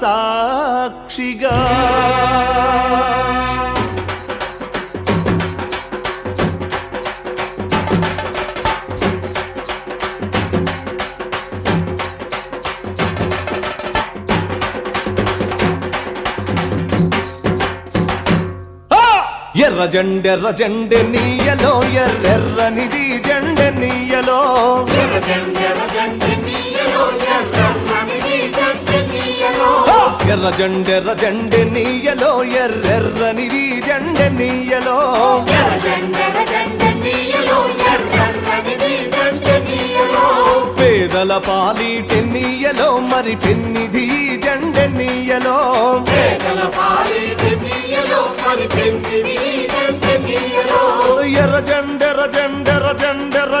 సాక్షిగా ఆ! ఎర్ర జెండెర్ర జెండె నీయలో ఎర్రెర్రనిది జెండె నీయలో ఆ! ఎర్ర జెండెర్ర జెండె నీయలో ఎర్రెర్రనిది జెండె నీయలో. పేదల పాలిటె నీయలో. మరి పెన్నిధి జెండె నీయలో. ఎర్ర జెండెర్ర జెండెర్ర జెండెర్ర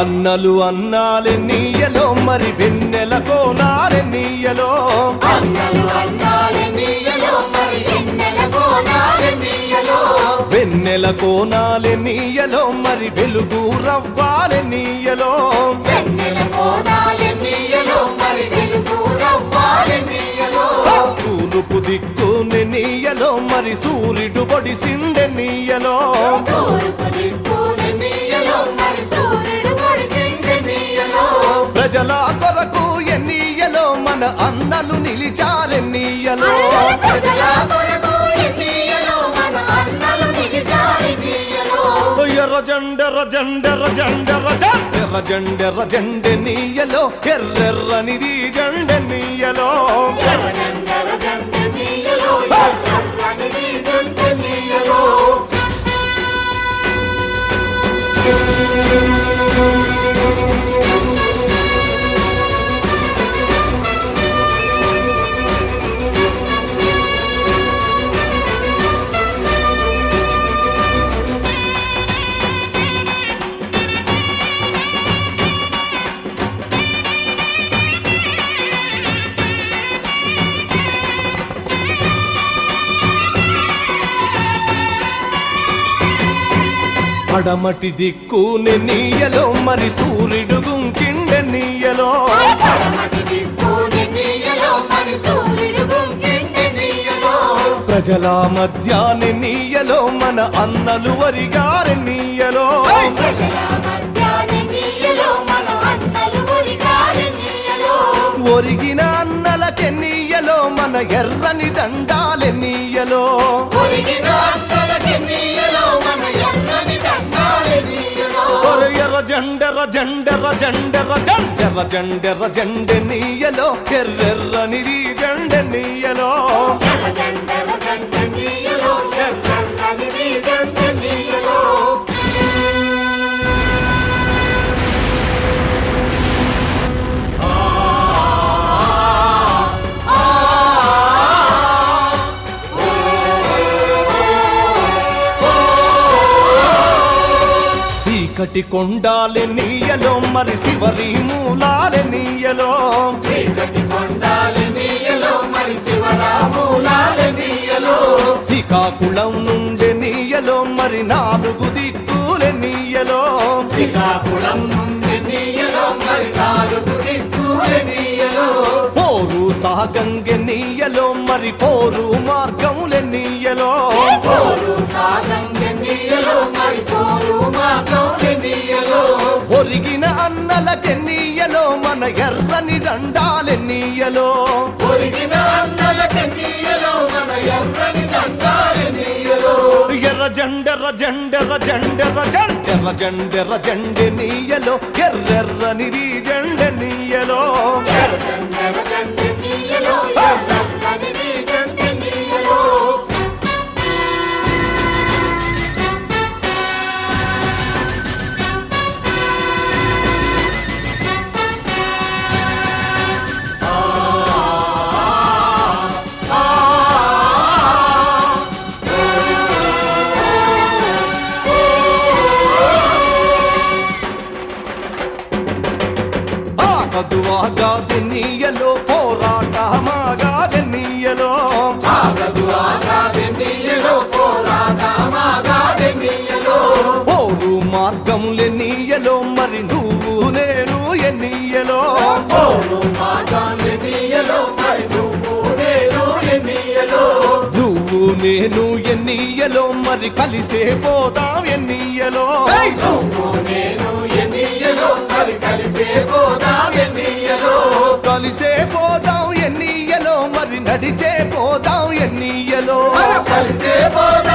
అన్నాలే నీయలో మరి వెన్నెల కోనాలే నీయలో. వెన్నెల కోనాలే నీయలో. మరి వెలుగు రవ్వాలే నీయలో. తూర్పు దిక్కుని నీయలో మరి సూర్యుడు పొడిసిందె నీయలో. అన్నలు నిలిచారెన్నీయలో ఎర్ర జెండెర్ర జెండెర్ర జెండెర్ర జెండెర్ర జెండెర్ర జెండె నీయలో. ఎర్రెర్రనిది జెండె నీయలో. పడమటి దిక్కుని నీయలో మరి సూర్యుడు గుంకిండె నీయలో. ప్రజల మధ్యాని నీయలో మన అన్నలు వరిగారి నీయలో. ఒరిగిన అన్నలకె నీయలో మన ఎర్రని దండాలె నీయలో ఒర ఎర్ర జెండెర్ర జెండెర్ర జెండెర్ర జెండెర్ర జెండెర్ర జెండె నీయలో ఎర్రెర్రనిది జెండె నీయలో. చీకటి కొండాలె నీయలో మరి శివరి మూలాలె నీయలో. శ్రీకాకుళం నుండి నీయలో మరి నాలుగు దిక్కులె నీయలో. శ్రీకాకుళం నుండి నీయలో మరి నాలుగు దిక్కుల నీయలో. పోరు సాగంగె నీయలో మరి పోరు మార్గములె నీయలో. పోరు సాగం నీయలో మరి పోరు ఎర్రని దండాలెన్నియలో ఎర్ర జెండెర్ర జెండెర్ర జెండెర్ర జెండెర్ర జెండెర్ర జెండెనీయలో ఎర్రెర్రని జెండెనీయలో ఎర్రని ఆగదు ఆగాదెన్నీయలో పోరాటమాగాదెన్నీయలో ఆగదు ఆగాదెన్నియలో పోరాటమాగాదెన్నియలో ఓరు మార్గములెన్నీయలో మరి నువ్వు నేను ఎన్నీయలో. నువ్వు నేను ఎన్నియలో. మరి కలిసే పోదాం ఎన్నీయలో. నేను కలిసే పోదాం ఎన్నియలో? మరి నడిచే పోదాం ఎన్నీయలో? కలిసే పోదాం